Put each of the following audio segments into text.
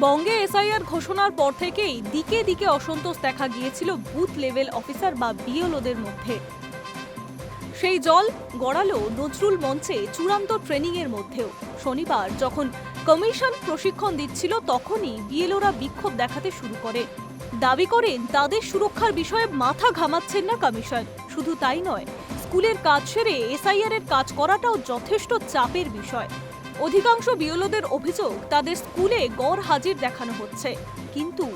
বঙ্গে এসআইআর ঘোষণার পর থেকেই দিকে দিকে অসন্তোষ দেখা গিয়েছিল বুথ লেভেল অফিসার বা বিএলওদের মধ্যে। সেই জল গড়ালো নজরুল মঞ্চে চূড়ান্ত ট্রেনিং এর মধ্যেও। শনিবার যখন কমিশন প্রশিক্ষণ দিচ্ছিল, তখনই বিএলওরা বিক্ষোভ দেখাতে শুরু করে। দাবি করেন, তাদের সুরক্ষার বিষয়ে মাথা ঘামাচ্ছেন না কমিশন। শুধু তাই নয়, স্কুলের কাজ সেরে এসআইআর এর কাজ করাটাও যথেষ্ট চাপের বিষয়। অধিকাংশ বিএলওদের অভিযোগ, তাদের স্কুলে গড় হাজির দেখানো হচ্ছে। কিন্তু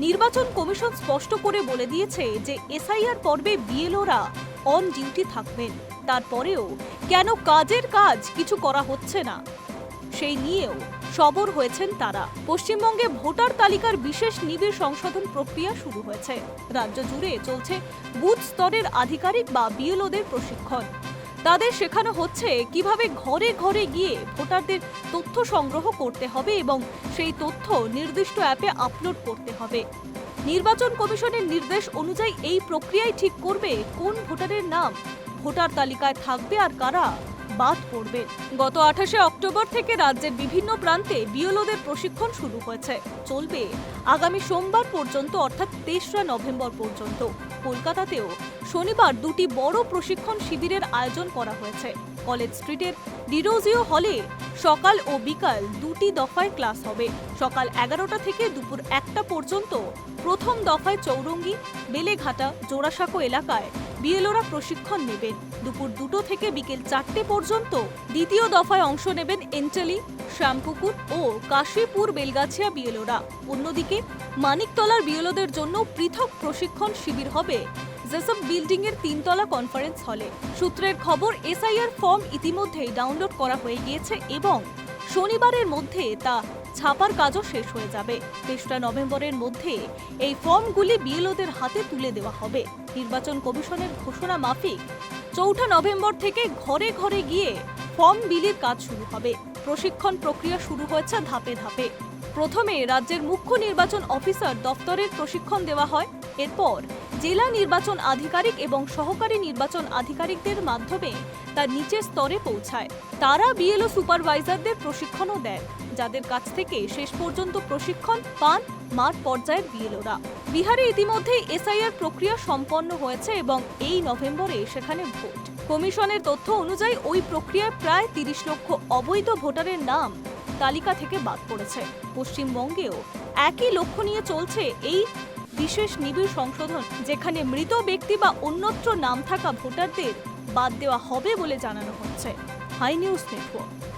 নির্বাচন কমিশন স্পষ্ট করে বলে দিয়েছে যে এসআইআর পর্বে বিএলওরা অন ডিউটি থাকবেন। তারপরেও কেন কাজের কাজ কিছু করা হচ্ছে না? সেই নিয়েও সবর হয়েছেন তারা। পশ্চিমবঙ্গে ভোটার তালিকার বিশেষ নিবিড় সংশোধন প্রক্রিয়া শুরু হয়েছে। রাজ্য জুড়ে চলছে বুথ স্তরের আধিকারিক বা বিএলওদের প্রশিক্ষণ। তাদের শেখানো হচ্ছে কীভাবে ঘরে ঘরে গিয়ে ভোটারদের তথ্য সংগ্রহ করতে হবে এবং সেই তথ্য নির্দিষ্ট অ্যাপে আপলোড করতে হবে। নির্বাচন কমিশনের নির্দেশ অনুযায়ী এই প্রক্রিয়ায় ঠিক করবে কোন ভোটারের নাম, ভোটার তালিকায় থাকবে আর কারা। বাদ পড়বে। গত আঠাশে অক্টোবর থেকে রাজ্যের বিভিন্ন প্রান্তে বিএলওদের প্রশিক্ষণ শুরু হয়েছে। চলবে আগামী সোমবার পর্যন্ত, অর্থাৎ তেসরা নভেম্বর পর্যন্ত। কলকাতাতেও শনিবার দুটি বড় প্রশিক্ষণ শিবিরের আয়োজন করা হয়েছে। কলেজ স্ট্রিটের ডিরোজিও হলে সকাল ও বিকাল দুটি দফায় ক্লাস হবে। সকাল এগারোটা থেকে দুপুর একটা পর্যন্ত প্রথম দফায় চৌরঙ্গি, বেলেঘাটা, জোড়াসাঁকো এলাকায় বিএলওরা প্রশিক্ষণ নেবেন। দুপুর দুটো থেকে বিকেল চারটে পর্যন্ত দ্বিতীয় দফায় অংশ নেবেন এন্টালি শ্যামপুকুর ও কাশীপুর বেলগাছিয়া বিএলওরা। অন্যদিকে মানিকতলার বিএলওদের জন্য পৃথক প্রশিক্ষণ শিবির হবে জেসব বিল্ডিং এর তিনতলা কনফারেন্স হলে। সূত্রের খবর, এসআইআর ফর্ম ইতিমধ্যেই ডাউনলোড করা হয়ে গিয়েছে এবং শনিবারের মধ্যে তা ছাপার কাজও শেষ হয়ে যাবে। তেসরা নভেম্বরের মধ্যে এই ফর্মগুলি বিএলওদের হাতে তুলে দেওয়া হবে। নির্বাচন কমিশনের ঘোষণা মাফিক। চৌঠা নভেম্বর থেকে ঘরে ঘরে গিয়ে ফর্ম বিলির কাজ শুরু হবে। প্রশিক্ষণ প্রক্রিয়া শুরু হয়েছে ধাপে ধাপে। প্রথমে রাজ্যের মুখ্য নির্বাচন অফিসার দপ্তরের প্রশিক্ষণ দেওয়া হয়। এরপর জেলা নির্বাচন আধিকারিক এবং সহকারী নির্বাচন আধিকারিকদের মাধ্যমে তার নিচের স্তরে পৌঁছায়। তারা বিএলও সুপারভাইজারদের প্রশিক্ষণও দেন। যাদের কাছ থেকে শেষ পর্যন্ত প্রশিক্ষণ পান মাঠ পর্যায়ের বিএলওরা। বিহারে ইতিমধ্যেই এসআইআর প্রক্রিয়া সম্পন্ন হয়েছে এবং এই নভেম্বরে সেখানে ভোট। কমিশনের তথ্য অনুযায়ী ওই প্রক্রিয়ায় প্রায় তিরিশ লক্ষ অবৈধ ভোটারের নাম তালিকা থেকে বাদ পড়েছে। পশ্চিমবঙ্গেও একই লক্ষ্য নিয়ে চলছে এই বিশেষ নিবিড় সংশোধন, যেখানে মৃত ব্যক্তি বা অন্যত্র নাম থাকা ভোটারদের বাদ দেওয়া হবে বলে জানানো হচ্ছে। Hi News Network.